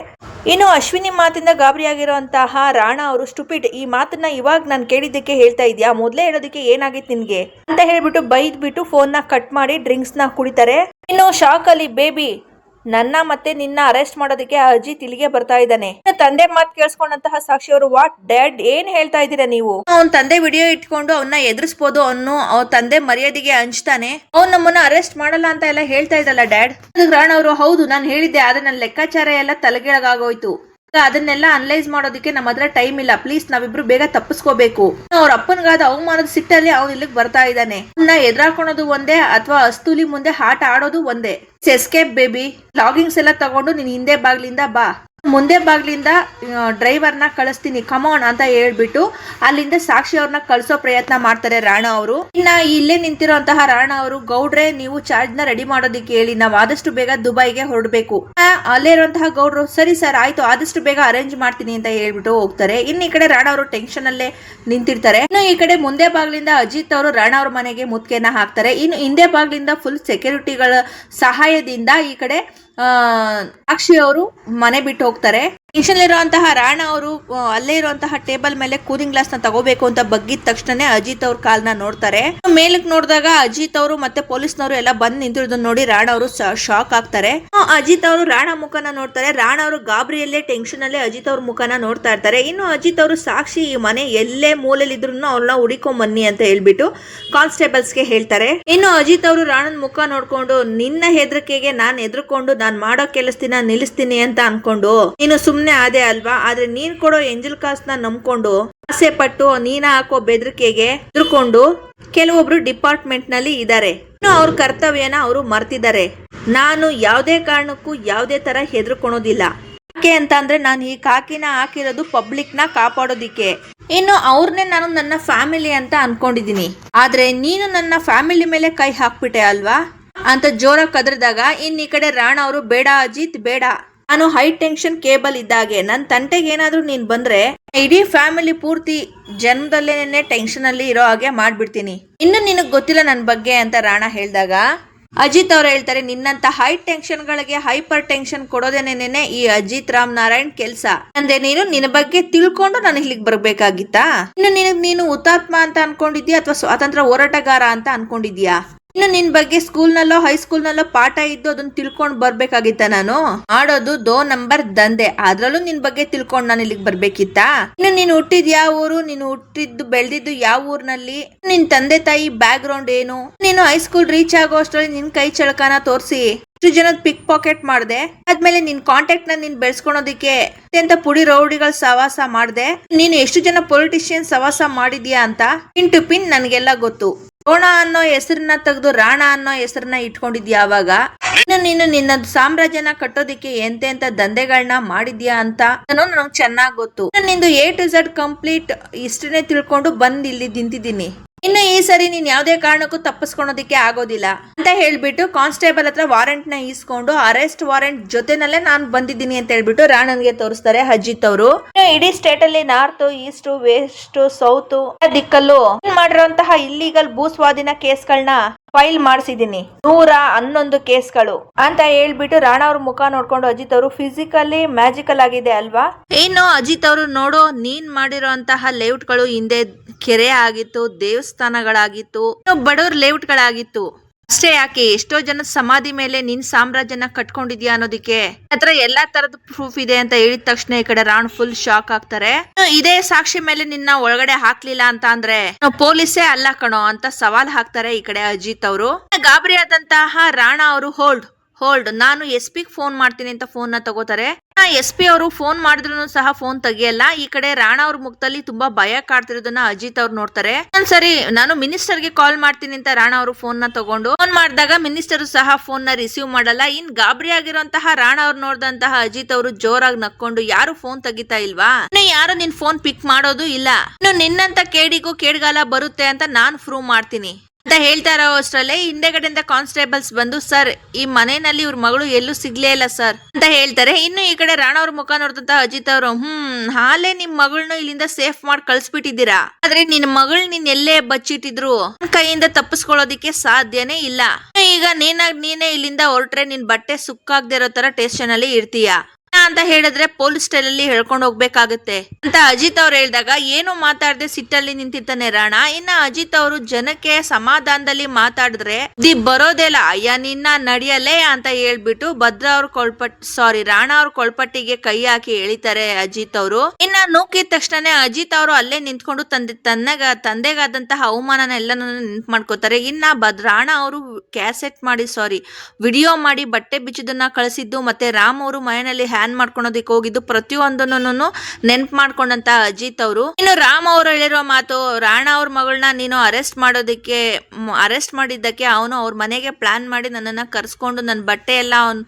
Speaker 1: ಇನ್ನು ಅಶ್ವಿನಿ ಮಾತಿಂದ ಗಾಬರಿಯಾಗಿರುವಂತಹ ರಾಣಾ ಅವರು ಸ್ಟುಪಿಟ್ ಈ ಮಾತನ್ನ ಇವಾಗ ನಾನು ಕೇಳಿದ್ದಕ್ಕೆ ಹೇಳ್ತಾ ಇದೆಯಾ? ಮೊದಲೇ ಹೇಳೋದಕ್ಕೆ ಏನಾಗಿತ್ತು ನಿನ್ಗೆ? ಅಂತ ಹೇಳ್ಬಿಟ್ಟು ಬೈದ್ಬಿಟ್ಟು ಫೋನ್ನ ಕಟ್ ಮಾಡಿ ಡ್ರಿಂಕ್ಸ್ನ ಕುಡಿತಾರೆ. ಇನ್ನು ಶಾಕ್ ಅಲ್ಲಿ ಬೇಬಿ ನನ್ನ ಮತ್ತೆ ನಿನ್ನ ಅರೆಸ್ಟ್ ಮಾಡೋದಕ್ಕೆ ಅಜಿತ್ ಇಲ್ಲಿಗೆ ಬರ್ತಾ ಇದ್ದಾನೆ. ತಂದೆ ಮಾತು ಕೇಳಿಸ್ಕೊಂಡಂತಹ ಸಾಕ್ಷಿ ಅವರು ವಾಟ್? ಡ್ಯಾಡ್, ಏನ್ ಹೇಳ್ತಾ ಇದ್ದೀರಾ ನೀವು? ಅವ್ನ ತಂದೆ ವಿಡಿಯೋ ಇಟ್ಕೊಂಡು ಅವನ್ನ ಎದುರಿಸಬಹುದು ಅವನು ಅವ್ನ ತಂದೆ ಮರ್ಯಾದೆಗೆ ಹಂಚ್ತಾನೆ. ಅವ್ನ್ ನಮ್ಮನ್ನ ಅರೆಸ್ಟ್ ಮಾಡಲ್ಲ ಅಂತ ಎಲ್ಲ ಹೇಳ್ತಾ ಇದ್ದಲ್ಲ ಡ್ಯಾಡ್. ರಾಣ್ ಅವರು, ಹೌದು, ನಾನು ಹೇಳಿದ್ದೆ, ಆದ್ರೆ ನನ್ನ ಲೆಕ್ಕಾಚಾರ ಎಲ್ಲ ತಲೆಗೆಳಗಾಗೋಯ್ತು. ಅದನ್ನೆಲ್ಲ ಅನಲೈಸ್ ಮಾಡೋದಕ್ಕೆ ನಮ್ಮ ಹತ್ರ ಟೈಮ್ ಇಲ್ಲ. ಪ್ಲೀಸ್ ನಾವಿಬ್ರು ಬೇಗ ತಪ್ಪಿಸ್ಕೋಬೇಕು. ಅವ್ರ ಅಪ್ಪನ್ಗಾದ ಅವಮಾನದ ಸಿಟ್ಟಲ್ಲಿ ಅವ್ನು ಇಲ್ಲಿಗೆ ಬರ್ತಾ ಇದ್ದಾನೆ. ಅವನ್ನ ಎದುರಾಕೊಳೋದು ಒಂದೇ ಅಥವಾ ಅಸ್ತೂಲಿ ಮುಂದೆ ಆಟ ಆಡೋದು ಒಂದೇ. ಎಸ್ಕೇಪ್ ಬೇಬಿ ಲಾಗಿಂಗ್ಸ್ ಎಲ್ಲ ತಗೊಂಡು ನೀನ್ ಹಿಂದೆ ಬಾಗ್ಲಿಂದ ಬಾ. ಮುಂದೆ ಬಾಗ್ಲಿಂದ ಡ್ರೈವರ್ನ ಕಳಿಸ್ತೀನಿ ಕಮೋನ್ ಅಂತ ಹೇಳ್ಬಿಟ್ಟು ಅಲ್ಲಿಂದ ಸಾಕ್ಷಿ ಅವ್ರನ್ನ ಕಳಿಸೋ ಪ್ರಯತ್ನ ಮಾಡ್ತಾರೆ ರಾಣಾ ಅವರು. ಇನ್ನ ಇಲ್ಲೇ ನಿಂತಿರುವಂತಹ ರಾಣಾ ಅವರು, ಗೌಡ್ರೆ ನೀವು ಚಾರ್ಜ್ನ ರೆಡಿ ಮಾಡೋದಿಕ್ಕೆ ಹೇಳಿ, ನಾವು ಆದಷ್ಟು ಬೇಗ ದುಬೈಗೆ ಹೊರಡ್ಬೇಕು. ಅಲ್ಲೇ ಇರುವಂತಹ ಗೌಡ್ರು, ಸರಿ ಸರ್, ಆಯ್ತು, ಆದಷ್ಟು ಬೇಗ ಅರೇಂಜ್ ಮಾಡ್ತೀನಿ ಅಂತ ಹೇಳ್ಬಿಟ್ಟು ಹೋಗ್ತಾರೆ. ಇನ್ನು ಈ ಕಡೆ ರಾಣಾ ಅವರು ಟೆನ್ಷನ್ ಅಲ್ಲೇ ನಿಂತಿರ್ತಾರೆ. ಇನ್ನು ಈ ಕಡೆ ಮುಂದೆ ಬಾಗ್ಲಿಂದ ಅಜಿತ್ ಅವರು ರಾಣಾ ಅವ್ರ ಮನೆಗೆ ಮುತ್ಕೆನ ಹಾಕ್ತಾರೆ. ಇನ್ನು ಹಿಂದೆ ಬಾಗ್ಲಿಂದ ಫುಲ್ ಸೆಕ್ಯೂರಿಟಿಗಳ ಸಹಾಯದಿಂದ ಈ ಕಡೆ ಸಾಕ್ಷಿ ಅವರು ಮನೆ ಬಿಟ್ಟು ಹೋಗ್ತಾರೆ. ಟೆನ್ಷನ್ ಇರುವಂತಹ ರಾಣ ಅವರು ಅಲ್ಲೇ ಇರುವಂತಹ ಟೇಬಲ್ ಮೇಲೆ ಕೂಲಿಂಗ್ ಗ್ಲಾಸ್ನ ತಗೋಬೇಕು ಅಂತ ಬಗ್ಗಿದ ತಕ್ಷಣ ಅಜಿತ್ ಅವ್ರ ಕಾಲ್ನ ನೋಡ್ತಾರೆ. ಮೇಲಕ್ ನೋಡಿದಾಗ ಅಜಿತ್ ಅವರು ಮತ್ತೆ ಪೊಲೀಸ್ನವರು ಎಲ್ಲ ಬಂದ್ ನಿಂತಿರೋದನ್ನ ನೋಡಿ ರಾಣ ಅವರು ಶಾಕ್ ಆಗ್ತಾರೆ. ಅಜಿತ್ ಅವರು ರಾಣ ಮುಖನ ನೋಡ್ತಾರೆ. ರಾಣ ಅವರು ಗಾಬರಿಯಲ್ಲೇ ಟೆನ್ಷನ್ ಅಲ್ಲೇ ಅಜಿತ್ ಅವ್ರ ಮುಖನ ನೋಡ್ತಾ ಇರ್ತಾರೆ. ಇನ್ನು ಅಜಿತ್ ಅವರು ಸಾಕ್ಷಿ ಈ ಮನೆ ಎಲ್ಲೇ ಮೂಲೆಯಲ್ಲಿ ಇದ್ರು ಅವ್ರನ್ನ ಹುಡಿಕೊಂಡ್ ಬನ್ನಿ ಅಂತ ಹೇಳ್ಬಿಟ್ಟು ಕಾನ್ಸ್ಟೇಬಲ್ಸ್ಗೆ ಹೇಳ್ತಾರೆ. ಇನ್ನು ಅಜಿತ್ ಅವರು ರಾಣನ್ ಮುಖ ನೋಡ್ಕೊಂಡು, ನಿನ್ನ ಹೆದರಿಕೆಗೆ ನಾನ್ ಹೆದ್ರಕೊಂಡು, ನಾನ್ ಮಾಡೋ ಕೆಲಸದಿನ ನಿಲ್ಲಿಸ್ತೀನಿ ಅಂತ ಅನ್ಕೊಂಡು, ನೀನು ಸುಮ್ನೆ ಆದೆ ಅಲ್ವಾ? ಆದ್ರೆ ನೀನ್ ಕೊಡೋ ಎಂಜಲ್ ಕಾಸ್ನ ನಂಬ್ಕೊಂಡು ಆಸೆ ಪಟ್ಟು ನೀನ ಹಾಕೋ ಬೆದರಿಕೆಗೆ ಎದ್ರುಕೊಂಡು ಕೆಲವೊಬ್ರು ಡಿಪಾರ್ಟ್ಮೆಂಟ್ನಲ್ಲಿ ಇದ್ದಾರೆ ಇನ್ನು ಅವ್ರ ಕರ್ತವ್ಯನ ಅವರು ಮರ್ತಿದ್ದಾರೆ ನಾನು ಯಾವುದೇ ಕಾರಣಕ್ಕೂ ಯಾವುದೇ ತರ ಹೆದರ್ಕೊಳೋದಿಲ್ಲ. ಯಾಕೆ ಅಂತ ಅಂದ್ರೆ ನಾನು ಈ ಕಾಕಿನ ಹಾಕಿರೋದು ಪಬ್ಲಿಕ್ನ ಕಾಪಾಡೋದಿಕ್ಕೆ. ಇನ್ನು ಅವ್ರನ್ನೇ ನಾನು ನನ್ನ ಫ್ಯಾಮಿಲಿ ಅಂತ ಅನ್ಕೊಂಡಿದೀನಿ. ಆದ್ರೆ ನೀನು ನನ್ನ ಫ್ಯಾಮಿಲಿ ಮೇಲೆ ಕೈ ಹಾಕ್ಬಿಟ್ಟೆ ಅಲ್ವಾ? ಅಂತ ಜೋರ ಕದ್ರದಾಗ ಇನ್ ಈ ಕಡೆ ರಾಣ ಅವರು ಬೇಡ, ಅಜಿತ್ ಬೇಡ. ನಾನು ಹೈ ಟೆನ್ಷನ್ ಕೇಬಲ್ ಇದ್ದಾಗೆ. ನನ್ನ ತಂಟೆಗೆ ಏನಾದ್ರೂ ನೀನ್ ಬಂದ್ರೆ ಇಡೀ ಫ್ಯಾಮಿಲಿ ಪೂರ್ತಿ ಜನ್ಮದಲ್ಲೇನೆ ಟೆನ್ಷನ್ ಅಲ್ಲಿ ಇರೋ ಹಾಗೆ ಮಾಡ್ಬಿಡ್ತೀನಿ. ಇನ್ನು ನಿನಗ್ ಗೊತ್ತಿಲ್ಲ ನನ್ನ ಬಗ್ಗೆ ಅಂತ ರಾಣ ಹೇಳಿದಾಗ, ಅಜಿತ್ ಅವ್ರು ಹೇಳ್ತಾರೆ ನಿನ್ನಂತ ಹೈ ಟೆನ್ಷನ್ ಗಳಿಗೆ ಹೈಪರ್ ಟೆನ್ಷನ್ ಕೊಡೋದೇನೇನೆ ಈ ಅಜಿತ್ ರಾಮ್ ನಾರಾಯಣ್ ಕೆಲ್ಸ? ಅಂದ್ರೆ ನೀನು ನಿನ್ನ ಬಗ್ಗೆ ತಿಳ್ಕೊಂಡು ನಾನು ಇಲ್ಲಿಗೆ ಬರ್ಬೇಕಾಗಿತ್ತಾ? ಇನ್ನು ನಿನಗ್ ನೀನು ಹುತಾತ್ಮ ಅಂತ ಅನ್ಕೊಂಡಿದ್ಯಾ ಅಥವಾ ಸ್ವಾತಂತ್ರ್ಯ ಹೋರಾಟಗಾರ ಅಂತ ಅನ್ಕೊಂಡಿದ್ಯಾ ಇನ್ನು ನಿನ್ ಬಗ್ಗೆ ಸ್ಕೂಲ್ನಲ್ಲೋ ಹೈಸ್ಕೂಲ್ನಲ್ಲೋ ಪಾಠ ಇದ್ದು ಅದನ್ನ ತಿಳ್ಕೊಂಡ್ ಬರ್ಬೇಕಾಗಿತ್ತ ನಾನು? ಮಾಡೋದು ದೋ ನಂಬರ್ ದಂಧೆ. ಅದ್ರಲ್ಲೂ ನಿನ್ ಬಗ್ಗೆ ತಿಳ್ಕೊಂಡ್ ನಾನು ಇಲ್ಲಿಗೆ ಬರ್ಬೇಕಿತ್ತಾ? ಇನ್ನು ನೀನ್ ಹುಟ್ಟಿದ್ ಯಾವ ಊರು? ನೀನು ಹುಟ್ಟಿದ್ದು, ಬೆಳೆದಿದ್ದು ಯಾವ ಊರ್ನಲ್ಲಿ? ನಿನ್ ತಂದೆ ತಾಯಿ ಬ್ಯಾಕ್ ಗ್ರೌಂಡ್ ಏನು? ನೀನು ಹೈಸ್ಕೂಲ್ ರೀಚ್ ಆಗೋ ಅಷ್ಟರಲ್ಲಿ ನಿನ್ ಕೈ ಚಳಕನ ತೋರಿಸಿ. ಎಷ್ಟು ಜನದ ಪಿಕ್ ಪಾಕೆಟ್ ಮಾಡ್ದೆ. ಆದ್ಮೇಲೆ ನಿನ್ ಕಾಂಟ್ಯಾಕ್ಟ್ನ ನೀನ್ ಬೆಳೆಸ್ಕೊಳೋದಿಕ್ಕೆ ಅತ್ಯಂತ ಪುಡಿ ರೌಡಿಗಳ ಸವಾಸ ಮಾಡ್ದೆ. ನೀನು ಎಷ್ಟು ಜನ ಪೊಲಿಟಿಷಿಯನ್ ಸವಾಸ ಮಾಡಿದ್ಯಾ ಅಂತ? ಪಿನ್ ಟು ಪಿನ್ ನನ್ಗೆಲ್ಲ ಗೊತ್ತು. ರೋಣ ಅನ್ನೋ ಹೆಸರನ್ನ ತೆಗೆದು ರಾಣ ಅನ್ನೋ ಹೆಸರನ್ನ ಇಟ್ಕೊಂಡಿದ್ಯಾ ಅವಾಗ? ಇನ್ನು ನೀನು ನಿನ್ನ ಸಾಮ್ರಾಜ್ಯನ ಕಟ್ಟೋದಿಕ್ಕೆ ಎಂತೆಂತ ದಂಧೆಗಳನ್ನ ಮಾಡಿದ್ಯಾ ಅಂತ ನಾನು ನನಗೆ ಚೆನ್ನಾಗ್ ಗೊತ್ತು. ನಿಂದು ಎ ಟು ಝಡ್ ಕಂಪ್ಲೀಟ್ ಇಷ್ಟನೇ ತಿಳ್ಕೊಂಡು ಬಂದ್ ಇಲ್ಲಿ ನಿಂತಿದ್ದೀನಿ. ಇನ್ನು ಈ ಸರಿ ನೀನ್ ಯಾವ್ದೇ ಕಾರಣಕ್ಕೂ ತಪ್ಪಿಸ್ಕೊಳೋದಿಕ್ಕೆ ಆಗೋದಿಲ್ಲ ಅಂತ ಹೇಳ್ಬಿಟ್ಟು ಕಾನ್ಸ್ಟೇಬಲ್ ಹತ್ರ ವಾರೆಂಟ್ನ ಈಸ್ಕೊಂಡು ಅರೆಸ್ಟ್ ವಾರೆಂಟ್ ಜೊತೆನಲ್ಲೇ ನಾನು ಬಂದಿದ್ದೀನಿ ಅಂತ ಹೇಳ್ಬಿಟ್ಟು ರಾಣನ್ಗೆ ತೋರಿಸ್ತಾರೆ ಅಜಿತ್ ಅವರು. ಇಡೀ ಸ್ಟೇಟ್ ಅಲ್ಲಿ ನಾರ್ತ್ ಈಸ್ಟ್ ವೆಸ್ಟ್ ಸೌತ್ ದಿಕ್ಕಲ್ಲೂ ಮಾಡಿರುವಂತಹ ಇಲ್ಲಿಗಲ್ ಭೂಸ್ವಾಧೀನ ಕೇಸ್ಗಳನ್ನ ಫೈಲ್ ಮಾಡಿಸಿದೀನಿ ನೂರ ಹನ್ನೊಂದು ಕೇಸ್ಗಳು ಅಂತ ಹೇಳ್ಬಿಟ್ಟು ರಾಣ ಅವ್ರ ಮುಖ ನೋಡ್ಕೊಂಡು ಅಜಿತ್ ಅವರು ಫಿಸಿಕಲಿ ಮ್ಯಾಜಿಕಲ್ ಆಗಿದೆ ಅಲ್ವಾ? ಏನು ಅಜಿತ್ ಅವರು ನೋಡೋ ನೀನ್ ಮಾಡಿರೋಂತಹ ಲೇಔಟ್ಗಳು ಹಿಂದೆ ಕೆರೆ ಆಗಿತ್ತು, ದೇವಸ್ಥಾನಗಳಾಗಿತ್ತು ಬಡವ್ರ ಲೇಔಟ್ಗಳಾಗಿತ್ತು. ಅಷ್ಟೇ ಯಾಕೆ? ಎಷ್ಟೋ ಜನ ಸಮಾಧಿ ಮೇಲೆ ನಿನ್ ಸಾಮ್ರಾಜ್ಯನ ಕಟ್ಕೊಂಡಿದ್ಯಾ ಅನ್ನೋದಕ್ಕೆ. ಹತ್ರ ಎಲ್ಲಾ ತರದ ಪ್ರೂಫ್ ಇದೆ ಅಂತ ಹೇಳಿದ ತಕ್ಷಣ ಈ ಕಡೆ ರಾಣ್ ಫುಲ್ ಶಾಕ್ ಆಗ್ತಾರೆ. ಇದೇ ಸಾಕ್ಷಿ ಮೇಲೆ ನಿನ್ನ ಒಳಗಡೆ ಹಾಕ್ಲಿಲ್ಲ ಅಂತ ಅಂದ್ರೆ? ಪೊಲೀಸೇ ಅಲ್ಲ ಕಣೋ ಅಂತ ಸವಾಲ್ ಹಾಕ್ತಾರೆ ಈ ಕಡೆ ಅಜಿತ್ ಅವರು. ಗಾಬರಿ ಆದಂತಹ ರಾಣಾ ಅವರು ಹೋಲ್ಡ್ ಹೋಲ್ಡ್ ನಾನು ಎಸ್ ಪಿ ಫೋನ್ ಮಾಡ್ತೀನಿ ಅಂತ ಫೋನ್ನ ತಗೋತಾರೆ. ಎಸ್ ಪಿ ಅವರು ಫೋನ್ ಮಾಡಿದ್ರು ಸಹ ಫೋನ್ ತೆಗಿಯಲ್ಲ. ಈ ಕಡೆ ರಾಣಾ ಅವ್ರ ಮುಖದಲ್ಲಿ ತುಂಬಾ ಭಯ ಕಾಡ್ತಿರೋದನ್ನ ಅಜಿತ್ ಅವ್ರು ನೋಡ್ತಾರೆ. ಒಂದ್ಸರಿ ನಾನು ಮಿನಿಸ್ಟರ್ಗೆ ಕಾಲ್ ಮಾಡ್ತೀನಿ ಅಂತ ರಾಣಾ ಅವರು ಫೋನ್ನ ತಗೊಂಡು ಫೋನ್ ಮಾಡಿದಾಗ ಮಿನಿಸ್ಟರ್ ಸಹ ಫೋನ್ನ ರಿಸೀವ್ ಮಾಡಲ್ಲ. ಇನ್ ಗಾಬರಿ ಆಗಿರುವಂತಹ ರಾಣಾ ಅವ್ರು ನೋಡಿದಂತಹ ಅಜಿತ್ ಅವರು ಜೋರಾಗಿ ನಕ್ಕೊಂಡು ಯಾರು ಫೋನ್ ತೆಗಿತಾ ಇಲ್ವಾ? ಯಾರು ನಿನ್ ಫೋನ್ ಪಿಕ್ ಮಾಡೋದು ಇಲ್ಲ. ನಿನ್ನಂತ ಕೇಡಿಗೂ ಕೇಡ್ಗಾಲ ಬರುತ್ತೆ ಅಂತ ನಾನ್ ಪ್ರೂವ್ ಮಾಡ್ತೀನಿ. ಅಂತ ಹೇಳ್ತಾ ಇರೋ ಅಷ್ಟರಲ್ಲೇ ಹಿಂದೆಗಡೆಯಿಂದ ಕಾನ್ಸ್ಟೇಬಲ್ಸ್ ಬಂದು, ಸರ್, ಈ ಮನೆಯಲ್ಲಿ ಇವ್ರ ಮಗಳು ಎಲ್ಲೂ ಸಿಗ್ಲೇ ಇಲ್ಲ, ಸರ್, ಅಂತ ಹೇಳ್ತಾರೆ. ಇನ್ನು ಈ ಕಡೆ ರಾಣವ್ರ ಮುಖ ನೋಡ್ದಂತ ಅಜಿತ್ ಅವರು, ಹ್ಮ್, ಹಾಲೆ ನಿಮ್ ಮಗಳನ್ನ ಇಲ್ಲಿಂದ ಸೇಫ್ ಮಾಡಿ ಕಳ್ಸ್ಬಿಟ್ಟಿದ್ದೀರಾ? ಆದ್ರೆ ನಿನ್ ಮಗಳ್ ನಿನ್ ಎಲ್ಲೇ ಬಚ್ಚಿಟ್ಟಿದ್ರು? ಕೈಯಿಂದ ತಪ್ಪಿಸ್ಕೊಳ್ಳೋದಿಕ್ಕೆ ಸಾಧ್ಯನೇ ಇಲ್ಲ. ಈಗ ನೀನಾಗ್ ನೀನೇ ಇಲ್ಲಿಂದ ಹೊರಟ್ರೆ ನಿನ್ ಬಟ್ಟೆ ಸುಕ್ಕಾಗ್ದಿರೋ ತರ ಟೇಷನ್ ಅಲ್ಲಿ ಇರ್ತೀಯ? ಅಂತ ಹೇಳಿದ್ರೆ ಪೊಲೀಸ್ ಸ್ಟೈಲಲ್ಲಿ ಹೇಳ್ಕೊಂಡು ಹೋಗ್ಬೇಕಾಗತ್ತೆ. ಅಂತ ಅಜಿತ್ ಅವ್ರು ಹೇಳಿದಾಗ, ಏನು ಮಾತಾಡದೆ ಸಿಟ್ಟಲ್ಲಿ ನಿಂತಿರ್ತಾನೆ ರಾಣ? ಇನ್ನ ಅಜಿತ್ ಅವರು ಜನಕ್ಕೆ ಸಮಾಧಾನದಲ್ಲಿ ಮಾತಾಡಿದ್ರೆ, ದಿ ಬರೋದಿಲ್ಲ ಅಯ್ಯ, ನಿನ್ನ ನಡೆಯಲೇ ಅಂತ ಹೇಳ್ಬಿಟ್ಟು ಭದ್ರ ಅವ್ರ ಕೊಳ್ಪಟ್ ಸಾರಿ ರಾಣ ಅವ್ರ ಕೊಳ್ಪಟ್ಟಿಗೆ ಕೈ ಹಾಕಿ ಎಳಿತಾರೆ ಅಜಿತ್ ಅವರು. ಇನ್ನ ನೂಕಿದ ತಕ್ಷಣನೇ ಅಜಿತ್ ಅವರು ಅಲ್ಲೇ ನಿಂತ್ಕೊಂಡು ತಂದೆ, ತನ್ನಗ, ತಂದೆಗಾದಂತಹ ಅವಮಾನನ ಎಲ್ಲನೂ ನೆನ್ಪು ಮಾಡ್ಕೋತಾರೆ. ಇನ್ನ ರಾಣ ಅವರು ಕ್ಯಾಸೆಟ್ ಮಾಡಿ ಸಾರಿ ವಿಡಿಯೋ ಮಾಡಿ ಬಟ್ಟೆ ಬಿಚ್ಚಿದನ್ನ ಕಳಿಸಿದ್ದು ಮತ್ತೆ ರಾಮ್ ಅವರು ಮನೆಯಲ್ಲಿ ಹ್ಯಾನ್ ಮಾಡ್ಕೊಳೋದಕ್ಕೆ ಹೋಗಿದ್ದು. ಪ್ರತಿಯೊಂದನ್ನು ನೆನ್ಪು ಮಾಡ್ಕೊಂಡಂತ ಅಜಿತ್ ಅವರು. ಇನ್ನು ರಾಮ್ ಅವರು ಹೇಳಿರೋ ಮಾತು, ರಾಣ ಅವ್ರ ಮಗಳನ್ನ ನೀನು ಅರೆಸ್ಟ್ ಮಾಡೋದಕ್ಕೆ ಅರೆಸ್ಟ್ ಮಾಡಿದ್ದಕ್ಕೆ ಅವನು ಅವ್ರ ಮನೆಗೆ ಪ್ಲಾನ್ ಮಾಡಿ ನನ್ನನ್ನ ಕರ್ಸ್ಕೊಂಡು ನನ್ನ ಬಟ್ಟೆ ಎಲ್ಲ ಅವ್ನ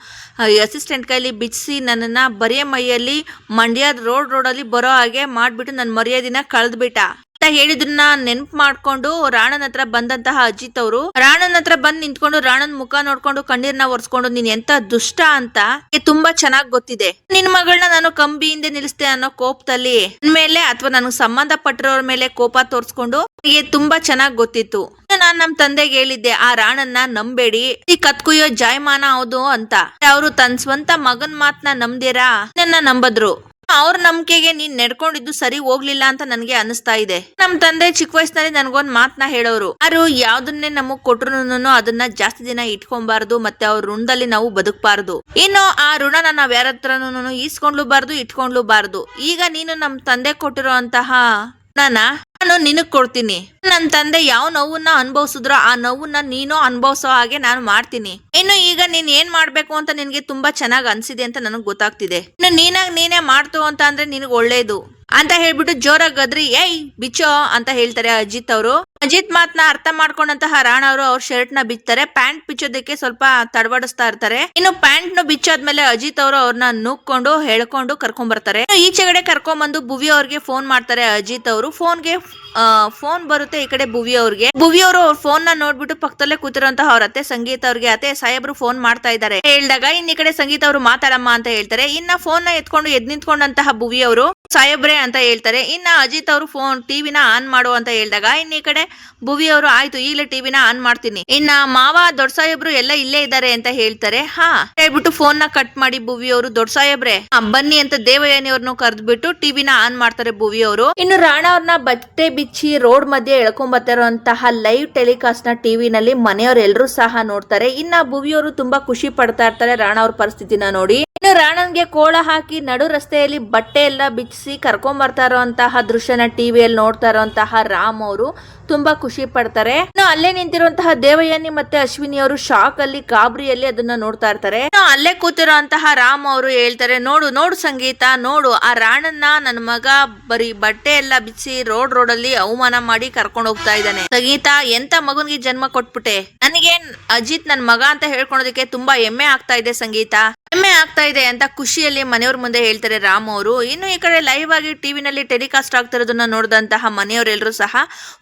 Speaker 1: ಅಸಿಸ್ಟೆಂಟ್ ಕೈಲಿ ಬಿಡಿಸಿ ನನ್ನನ್ನ ಬರಿಯ ಮೈಯಲ್ಲಿ ಮಂಡ್ಯ ರೋಡ್ ರೋಡಲ್ಲಿ ಬರೋ ಹಾಗೆ ಮಾಡಿಬಿಟ್ಟು ನನ್ನ ಮರ್ಯಾದಿನ ಕಳೆದ್ಬಿಟ್ಟ. ಅಂತ ಹೇಳಿದ್ರನ್ನ ನೆನ್ಪು ಮಾಡ್ಕೊಂಡು ರಾಣನ್ ಹತ್ರ ಬಂದಂತಹ ಅಜಿತ್ ಅವರು. ರಾಣನ್ ಹತ್ರ ಬಂದ್ ನಿಂತ್ಕೊಂಡು ರಾಣನ್ ಮುಖ ನೋಡ್ಕೊಂಡು ಕಣ್ಣೀರ್ನ ಒರೆಸ್ಕೊಂಡು, ನೀನ್ ಎಂತ ದುಷ್ಟ ಅಂತ? ತುಂಬಾ ಚೆನ್ನಾಗ್ ಗೊತ್ತಿದೆ. ನಿನ್ ಮಗಳನ್ನ ನಾನು ಕಂಬಿ ಹಿಂದೆ ನಿಲ್ಲಿಸ್ತೆ ಅನ್ನೋ ಕೋಪದಲ್ಲಿ ಮೇಲೆ ಅಥವಾ ನನಗೆ ಸಂಬಂಧಪಟ್ಟಿರೋರ್ ಮೇಲೆ ಕೋಪ ತೋರ್ಸ್ಕೊಂಡು ತುಂಬಾ ಚೆನ್ನಾಗ್ ಗೊತ್ತಿತ್ತು. ನಾನ್ ನಮ್ ತಂದೆಗೆ ಹೇಳಿದ್ದೆ, ಆ ರಾಣನ್ನ ನಂಬೇಡಿ. ಈ ಕತ್ಕುಯ್ಯೋ ಜಾಯಮಾನ ಹೌದು ಅಂತ. ಅವರು ತನ್ ಸ್ವಂತ ಮಗನ್ ಮಾತ್ನ ನಂಬ್ದಿರಾ? ನನ್ನ ನಂಬದ್ರು. ಅವ್ರ ನಂಬಿಕೆಗೆ ನೀನ್ ನಡ್ಕೊಂಡಿದ್ದು ಸರಿ ಹೋಗ್ಲಿಲ್ಲ ಅಂತ ನನ್ಗೆ ಅನಿಸ್ತಾ ಇದೆ. ನಮ್ ತಂದೆ ಚಿಕ್ಕ ವಯಸ್ಸಿನಲ್ಲಿ ನನ್ಗೊಂದ್ ಮಾತ್ನ ಹೇಳೋರು. ಯಾರು ಯಾವ್ದನ್ನೇ ನಮಗ್ ಕೊಟ್ರು ಅದನ್ನ ಜಾಸ್ತಿ ದಿನ ಇಟ್ಕೊಂಬಾರ್ದು ಮತ್ತೆ ಅವ್ರ ಋಣದಲ್ಲಿ ನಾವು ಬದುಕಬಾರ್ದು. ಇನ್ನು ಆ ಋಣನ ನಾವ್ ಯಾರ ಹತ್ರನೂ ಈಸ್ಕೊಂಡ್ಲೂಬಾರ್ದು, ಇಟ್ಕೊಂಡ್ಲೂಬಾರ್ದು. ಈಗ ನೀನು ನಮ್ ತಂದೆ ಕೊಟ್ಟಿರೋ ಅಂತಹ ನಾನು ನಿನಗ್ ಕೊಡ್ತೀನಿ. ನನ್ ತಂದೆ ಯಾವ ನೋವನ್ನ ಅನುಭವಿಸಿದ್ರೋ ಆ ನೋವನ್ನ ನೀನು ಅನುಭವಿಸೋ ಹಾಗೆ ನಾನು ಮಾಡ್ತೀನಿ. ಇನ್ನು ಈಗ ನೀನ್ ಏನ್ ಮಾಡ್ಬೇಕು ಅಂತ ನಿನ್ಗೆ ತುಂಬಾ ಚೆನ್ನಾಗ್ ಅನ್ಸಿದೆ ಅಂತ ನನಗ್ ಗೊತ್ತಾಗ್ತಿದೆ. ಇನ್ನು ನೀನಾಗ್ ನೀನೇ ಮಾಡ್ತು ಅಂತ ಅಂದ್ರೆ ನಿನಗ್ ಒಳ್ಳೇದು. ಅಂತ ಹೇಳ್ಬಿಟ್ಟು ಜೋರಾಗಿ ಗದ್ರಿ, ಏಯ್, ಬಿಚ್ಚೋ ಅಂತ ಹೇಳ್ತಾರೆ ಅಜಿತ್ ಅವರು. ಅಜಿತ್ ಮಾತ್ನ ಅರ್ಥ ಮಾಡ್ಕೊಂಡಂತಹ ರಾಣ ಅವರು ಅವ್ರ ಶರ್ಟ್ನ ಬಿಚ್ತಾರೆ. ಪ್ಯಾಂಟ್ ಬಿಚ್ಚೋದಕ್ಕೆ ಸ್ವಲ್ಪ ತಡವಾಡಿಸ್ತಾ ಇರ್ತಾರೆ. ಇನ್ನು ಪ್ಯಾಂಟ್ನ ಬಿಚ್ಚಾದ್ಮೇಲೆ ಅಜಿತ್ ಅವರು ಅವ್ರನ್ನ ನೂಕೊಂಡು ಹೇಳ್ಕೊಂಡು ಕರ್ಕೊಂಡ್ ಬರ್ತಾರೆ ಈಚೆಗಡೆ ಕರ್ಕೊಂಡ್ ಬಂದು ಭುವಿ ಅವ್ರಿಗೆ ಫೋನ್ ಮಾಡ್ತಾರೆ ಅಜಿತ್ ಅವರು. ಫೋನ್ಗೆ ಫೋನ್ ಬರುತ್ತೆ ಈ ಕಡೆ ಭುವಿ ಅವ್ರಿಗೆ. ಭುವಿ ಅವರು ಅವ್ರ ಫೋನ್ನ ನೋಡ್ಬಿಟ್ಟು ಪಕ್ಕದಲ್ಲೇ ಕೂತಿರುವಂತಹ ಅವ್ರ ಅತ್ತೆ ಸಂಗೀತ ಅವ್ರಿಗೆ. ಅತ್ತೆ ಸಾಹೇಬ್ರು ಫೋನ್ ಮಾಡ್ತಾ ಇದ್ದಾರೆ. ಹೇಳಿದಾಗ ಇನ್ ಈ ಕಡೆ ಸಂಗೀತ ಅವರು ಮಾತಾಡಮ್ಮ ಅಂತ ಹೇಳ್ತಾರೆ. ಇನ್ನ ಫೋನ್ನ ಎತ್ಕೊಂಡು ಎದ್ ನಿಂತ್ಕೊಂಡಂತಹ ಭುವಿ ಅವರು ಸಾಹೇಬ್ರೆ ಅಂತ ಹೇಳ್ತಾರೆ. ಇನ್ನ ಅಜಿತ್ ಅವರು ಫೋನ್ ಟಿವಿನ ಆನ್ ಮಾಡು ಅಂತ ಹೇಳಿದಾಗ ಇನ್ನ ಈ ಕಡೆ ಭುವಿ ಅವರು, ಆಯ್ತು, ಈಗಲೇ ಟಿವಿನ ಆನ್ ಮಾಡ್ತೀನಿ. ಇನ್ನ ಮಾವ, ದೊಡ್ಡ ಸಾಹೇಬ್ರು ಎಲ್ಲ ಇಲ್ಲೇ ಇದ್ದಾರೆ ಅಂತ ಹೇಳ್ತಾರೆ. ಹಾ. ಹೇಳ್ಬಿಟ್ಟು ಫೋನ್ನ ಕಟ್ ಮಾಡಿ ಭುವಿ ಅವರು, ದೊಡ್ಡ ಸಾಹೇಬ್ರೆ ಬನ್ನಿ ಅಂತ ದೇವಯಾನಿ ಅವ್ರನ್ನು ಕರೆದ್ಬಿಟ್ಟು ಟಿವಿನ ಆನ್ ಮಾಡ್ತಾರೆ ಭುವಿ ಅವರು. ಇನ್ನು ರಾಣ ಅವ್ರನ್ನ ಬಟ್ಟೆ ಬಿಚ್ಚಿ ರೋಡ್ ಮಧ್ಯೆ ಎಳ್ಕೊಂಬತ್ತಿರುವಂತಹ ಲೈವ್ ಟೆಲಿಕಾಸ್ಟ್ನ ಟಿವಿನಲ್ಲಿ ಮನೆಯವರೆಲ್ಲರೂ ಸಹ ನೋಡ್ತಾರೆ. ಇನ್ನ ಭುವಿಯವರು ತುಂಬಾ ಖುಷಿ ಪಡ್ತಾ ಇರ್ತಾರೆ ರಾಣ ಅವ್ರ ಪರಿಸ್ಥಿತಿನ ನೋಡಿ. ಇನ್ನು ರಾಣನ್ಗೆ ಕೋಳ ಹಾಕಿ ನಡು ರಸ್ತೆಯಲ್ಲಿ ಬಟ್ಟೆ ಎಲ್ಲ ಬಿಚ್ಚಿಸಿ ಕರ್ಕೊಂಡ್ ಬರ್ತಾ ಇರುವಂತಹ ದೃಶ್ಯನ ಟಿವಿಯಲ್ಲಿ ನೋಡ್ತಾ ಇರುವಂತಹ ರಾಮ್ ಅವರು ತುಂಬಾ ಖುಷಿ ಪಡ್ತಾರೆ. ಇನ್ನು ಅಲ್ಲೇ ನಿಂತಿರುವಂತಹ ದೇವಯಾನಿ ಮತ್ತೆ ಅಶ್ವಿನಿ ಅವರು ಶಾಕ್ ಅಲ್ಲಿ, ಗಾಬರಿಯಲ್ಲಿ ಅದನ್ನ ನೋಡ್ತಾ ಇರ್ತಾರೆ. ಅಲ್ಲೇ ಕೂತಿರುವಂತಹ ರಾಮ್ ಅವರು ಹೇಳ್ತಾರೆ, ನೋಡು ನೋಡು ಸಂಗೀತ, ನೋಡು, ಆ ರಾಣನ್ನ ನನ್ನ ಮಗ ಬರೀ ಬಟ್ಟೆ ಎಲ್ಲ ಬಿಚ್ಚಿ ರೋಡ್ ರೋಡ್ ಅಲ್ಲಿ ಅವಮಾನ ಮಾಡಿ ಕರ್ಕೊಂಡು ಹೋಗ್ತಾ ಇದ್ದಾನೆ. ಸಂಗೀತ, ಎಂತ ಮಗನ್ಗೆ ಜನ್ಮ ಕೊಟ್ಬಿಟ್ಟೆ? ನನಗೆ ಅಜಿತ್ ನನ್ ಮಗ ಅಂತ ಹೇಳ್ಕೊಳೋದಕ್ಕೆ ತುಂಬಾ ಹೆಮ್ಮೆ ಆಗ್ತಾ ಇದೆ ಸಂಗೀತ. ಹೆಮ್ಮೆ ಆಗ್ತಾ ಇದೆ ಅಂತ ಖುಷಿಯಲ್ಲಿ ಮನೆಯವ್ರ ಮುಂದೆ ಹೇಳ್ತಾರೆ ರಾಮ್ ಅವರು. ಇನ್ನು ಈ ಕಡೆ ಲೈವ್ ಆಗಿ ಟಿವಿನಲ್ಲಿ ಟೆಲಿಕಾಸ್ಟ್ ಆಗ್ತಿರೋದನ್ನ ನೋಡಿದಂತಹ ಮನೆಯವರೆಲ್ಲರೂ ಸಹ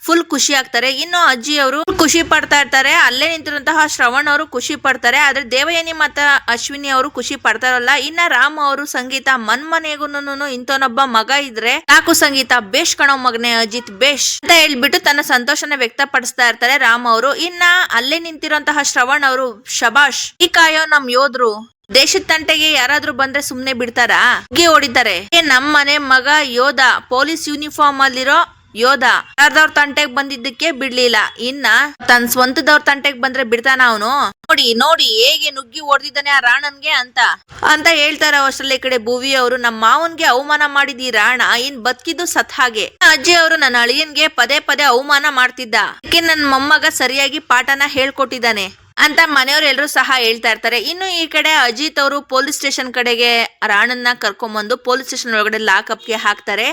Speaker 1: ಫುಲ್ ಖುಷಿ ಆಗ್ತಾರೆ. ಇನ್ನು ಅಜ್ಜಿ ಅವರು ಖುಷಿ ಪಡ್ತಾ ಇರ್ತಾರೆ. ಅಲ್ಲೇ ನಿಂತಿರುವಂತಹ ಶ್ರವಣ್ ಅವರು ಖುಷಿ ಪಡ್ತಾರೆ. ಆದ್ರೆ ದೇವಯಾನಿ ಮತ್ತು ಅಶ್ವಿನಿ ಅವರು ಖುಷಿ ಪಡ್ತಾರಲ್ಲ ಇನ್ನ ರಾಮ್ ಅವರು, ಸಂಗೀತ ಮನ್ ಮನೆಗೂ ಇಂಥವನೊಬ್ಬ ಮಗ ಇದ್ರೆ ಯಾಕು ಸಂಗೀತ ಬೇಷ್ ಕಣೋ ಮಗನೇ ಅಜಿತ್ ಬೇಷ್ ಅಂತ ಹೇಳ್ಬಿಟ್ಟು ತನ್ನ ಸಂತೋಷನ ವ್ಯಕ್ತಪಡಿಸ್ತಾ ಇರ್ತಾರೆ ರಾಮ್ ಅವರು. ಇನ್ನ ಅಲ್ಲೇ ನಿಂತಿರುವಂತಹ ಶ್ರವಣ್ ಅವರು ಶಬಾಷ್ ಈ ಕಾಯೋ ನಮ್ ಯೋಧರು ದೇಶದ ತಂಟೆಗೆ ಯಾರಾದ್ರೂ ಬಂದ್ರೆ ಸುಮ್ನೆ ಬಿಡ್ತಾರಾ? ಹೀಗೆ ಓಡಿದ್ದಾರೆ. ಏ ಮನೆ ಮಗ ಯೋಧ, ಪೊಲೀಸ್ ಯೂನಿಫಾರ್ಮ್ ಅಲ್ಲಿರೋ ಯೋಧ. ಯಾರ್ದವ್ರ ತಂಟೆಗ್ ಬಂದಿದ್ದಕ್ಕೆ ಬಿಡ್ಲಿಲ್ಲ. ಇನ್ನ ತನ್ ಸ್ವಂತದವ್ರ ತಂಟೆಗ್ ಬಂದ್ರೆ ಬಿಡ್ತಾನ ಅವನು? ನೋಡಿ ನೋಡಿ, ಹೇಗೆ ನುಗ್ಗಿ ಹೊಡೆದಿದ್ದಾನೆ ಆ ರಾಣನ್ಗೆ ಅಂತ. ಅಂತ ಹೇಳ್ತಾರ ಅಷ್ಟರಲ್ಲಿ ಈ ಕಡೆ ಭುವಿ ಅವರು ನಮ್ಮ ಮಾವನ್ಗೆ ಅವಮಾನ ಮಾಡಿದಿ ರಾಣ. ಇನ್ ಬದುಕಿದ್ದು ಸತ್ ಹಾಗೆ. ಅಜ್ಜಿ ಅವರು ನನ್ನ ಅಳಿಯನ್ಗೆ ಪದೇ ಪದೇ ಅವಮಾನ ಮಾಡ್ತಿದ್ದ. ಅದಕ್ಕೆ ನನ್ ಮೊಮ್ಮಗ ಸರಿಯಾಗಿ ಪಾಠನ ಹೇಳ್ಕೊಟ್ಟಿದ್ದಾನೆ. ಅಂತ ಮನೆಯವರೆಲ್ಲರೂ ಸಹ ಹೇಳ್ತಾ ಇರ್ತಾರೆ. ಇನ್ನು ಈ ಕಡೆ ಅಜಿತ್ ಅವರು ಪೊಲೀಸ್ ಸ್ಟೇಷನ್ ಕಡೆಗೆ ರಾಣನ್ನ ಕರ್ಕೊಂಬಂದು ಪೊಲೀಸ್ ಸ್ಟೇಷನ್ ಒಳಗಡೆ ಲಾಕಪ್ಗೆ ಹಾಕ್ತಾರೆ.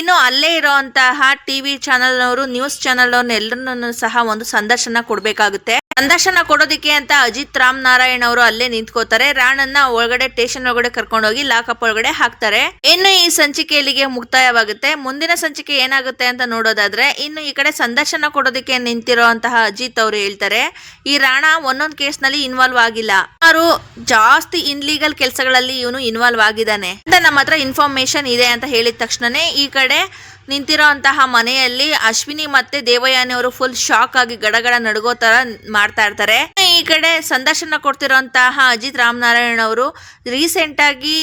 Speaker 1: ಇನ್ನು ಅಲ್ಲೇ ಇರೋಂತಹ ಟಿವಿ ಚಾನಲ್ ನವರು ನ್ಯೂಸ್ ಚಾನಲ್ ಎಲ್ಲರನ್ನೂ ಸಹ ಒಂದು ಸಂದರ್ಶನ ಕೊಡ್ಬೇಕಾಗುತ್ತೆ. ಸಂದರ್ಶನ ಕೊಡೋದಕ್ಕೆ ಅಂತ ಅಜಿತ್ ರಾಮ್ ನಾರಾಯಣ್ ಅವರು ಅಲ್ಲೇ ನಿಂತ್ಕೋತಾರೆ. ರಾಣನ್ನ ಒಳಗಡೆ ಸ್ಟೇಷನ್ ಒಳಗಡೆ ಕರ್ಕೊಂಡೋಗಿ ಲಾಕಪ್ ಒಳಗಡೆ ಹಾಕ್ತಾರೆ. ಇನ್ನು ಈ ಸಂಚಿಕೆ ಇಲ್ಲಿಗೆ ಮುಕ್ತಾಯವಾಗುತ್ತೆ. ಮುಂದಿನ ಸಂಚಿಕೆ ಏನಾಗುತ್ತೆ ಅಂತ ನೋಡೋದಾದ್ರೆ, ಇನ್ನು ಈ ಕಡೆ ಸಂದರ್ಶನ ಕೊಡೋದಕ್ಕೆ ನಿಂತಿರುವಂತಹ ಅಜಿತ್ ಅವರು ಹೇಳ್ತಾರೆ, ಈ ರಾಣ ಒಂದೊಂದ್ ಕೇಸ್ನಲ್ಲಿ ಇನ್ವಾಲ್ವ್ ಆಗಿಲ್ಲ. ಅವರು ಜಾಸ್ತಿ ಇನ್ಲೀಗಲ್ ಕೆಲಸಗಳಲ್ಲಿ ಇವನು ಇನ್ವಾಲ್ವ್ ಆಗಿದ್ದಾನೆ. ಅಂತ ನಮ್ಮ ಹತ್ರ ಇನ್ಫಾರ್ಮೇಶನ್ ಇದೆ ಅಂತ ಹೇಳಿದ ತಕ್ಷಣನೇ ಈ ಕಡೆ ನಿಂತಿರೋಂತಹ ಮನೆಯಲ್ಲಿ ಅಶ್ವಿನಿ ಮತ್ತೆ ದೇವಯಾನಿ ಅವರು ಫುಲ್ ಶಾಕ್ ಆಗಿ ಗಡಗಡ ನಡುಗೋ ತರ ಮಾಡ್ತಾ ಇರ್ತಾರೆ. ಈ ಕಡೆ ಸಂದರ್ಶನ ಕೊಡ್ತಿರೋಂತಹ ಅಜಿತ್ ರಾಮನಾರಾಯಣ್ ಅವರು ರೀಸೆಂಟ್ ಆಗಿ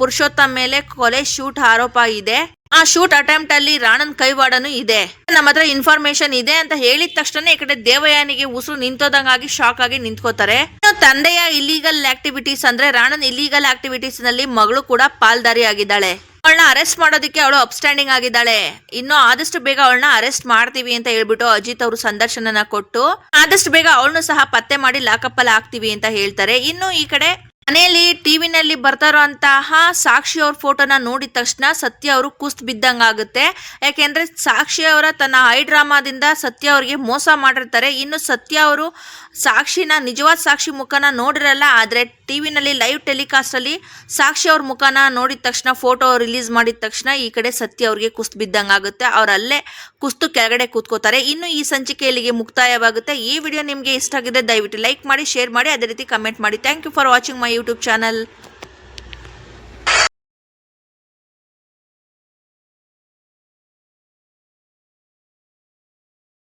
Speaker 1: ಪುರುಷೋತ್ತಮ್ ಮೇಲೆ ಕೊಲೆ ಶೂಟ್ ಆರೋಪ ಇದೆ. ಆ ಶೂಟ್ ಅಟೆಂಪ್ಟ್ ಅಲ್ಲಿ ರಾಣನ್ ಕೈವಾಡನು ಇದೆ. ನಮ್ಮ ಹತ್ರ ಇನ್ಫಾರ್ಮೇಶನ್ ಇದೆ ಅಂತ ಹೇಳಿದ ತಕ್ಷಣ ಈ ಕಡೆ ದೇವಯಾನಿಗೆ ಉಸಿರು ನಿಂತೋದಂಗಾಗಿ ಶಾಕ್ ಆಗಿ ನಿಂತ್ಕೋತಾರೆ. ತಂದೆಯ ಇಲ್ಲಿಗಲ್ ಆಕ್ಟಿವಿಟೀಸ್ ಅಂದ್ರೆ ರಾಣನ್ ಇಲ್ಲಿಗಲ್ ಆಕ್ಟಿವಿಟೀಸ್ನಲ್ಲಿ ಮಗಳು ಕೂಡ ಪಾಲ್ದಾರಿ ಆಗಿದ್ದಾಳೆ ಅವಳನ್ನ ಅರೆಸ್ಟ್ ಮಾಡೋದಕ್ಕೆ ಅವಳು ಅಪ್ಸ್ಟ್ಯಾಂಡಿಂಗ್ ಆಗಿದ್ದಾಳೆ. ಇನ್ನು ಆದಷ್ಟು ಬೇಗ ಅವಳನ್ನ ಅರೆಸ್ಟ್ ಮಾಡ್ತೀವಿ ಅಂತ ಹೇಳ್ಬಿಟ್ಟು ಅಜಿತ್ ಅವರು ಸಂದರ್ಶನನ ಕೊಟ್ಟು, ಆದಷ್ಟು ಬೇಗ ಅವಳನ್ನು ಸಹ ಪತ್ತೆ ಮಾಡಿ ಲಾಕಪ್ ಅಲ್ಲಿ ಹಾಕ್ತೀವಿ ಅಂತ ಹೇಳ್ತಾರೆ. ಇನ್ನು ಈ ಕಡೆ ಮನೆಯಲ್ಲಿ ಟಿವಿನಲ್ಲಿ ಬರ್ತಾರೋ ಅಂತಹ ಸಾಕ್ಷಿ ಅವ್ರ ಫೋಟೋನ ನೋಡಿದ ತಕ್ಷಣ ಸತ್ಯ ಅವರು ಕುಸ್ತ್ ಬಿದ್ದಂಗೆ ಆಗುತ್ತೆ ಯಾಕೆಂದ್ರೆ ಸಾಕ್ಷಿ ಅವರ ತನ್ನ ಐ ಡ್ರಾಮಾದಿಂದ ಸತ್ಯ ಅವರಿಗೆ ಮೋಸ ಮಾಡಿರ್ತಾರೆ. ಇನ್ನು ಸತ್ಯ ಅವರು ಸಾಕ್ಷಿನ, ನಿಜವಾದ ಸಾಕ್ಷಿ ಮುಖನ ನೋಡಿರಲ್ಲ, ಆದರೆ ಟಿವಿನಲ್ಲಿ ಲೈವ್ ಟೆಲಿಕಾಸ್ಟಲ್ಲಿ ಸಾಕ್ಷಿ ಅವ್ರ ಮುಖನ ನೋಡಿದ ತಕ್ಷಣ, ಫೋಟೋ ರಿಲೀಸ್ ಮಾಡಿದ ತಕ್ಷಣ ಈ ಕಡೆ ಸತ್ಯ ಅವ್ರಿಗೆ ಕುಸ್ತ್ ಬಿದ್ದಂಗಾಗುತ್ತೆ. ಅವ್ರು ಅಲ್ಲೇ ಕುಸ್ತು ಕೆಳಗಡೆ ಕೂತ್ಕೋತಾರೆ. ಇನ್ನು ಈ ಸಂಚಿಕೆ ಇಲ್ಲಿಗೆ ಮುಕ್ತಾಯವಾಗುತ್ತೆ. ಈ ವಿಡಿಯೋ ನಿಮಗೆ ಇಷ್ಟ ಆಗಿದೆ ದಯವಿಟ್ಟು ಲೈಕ್ ಮಾಡಿ ಶೇರ್ ಮಾಡಿ, ಅದೇ ರೀತಿ ಕಮೆಂಟ್ ಮಾಡಿ. Thank you for watching my YouTube channel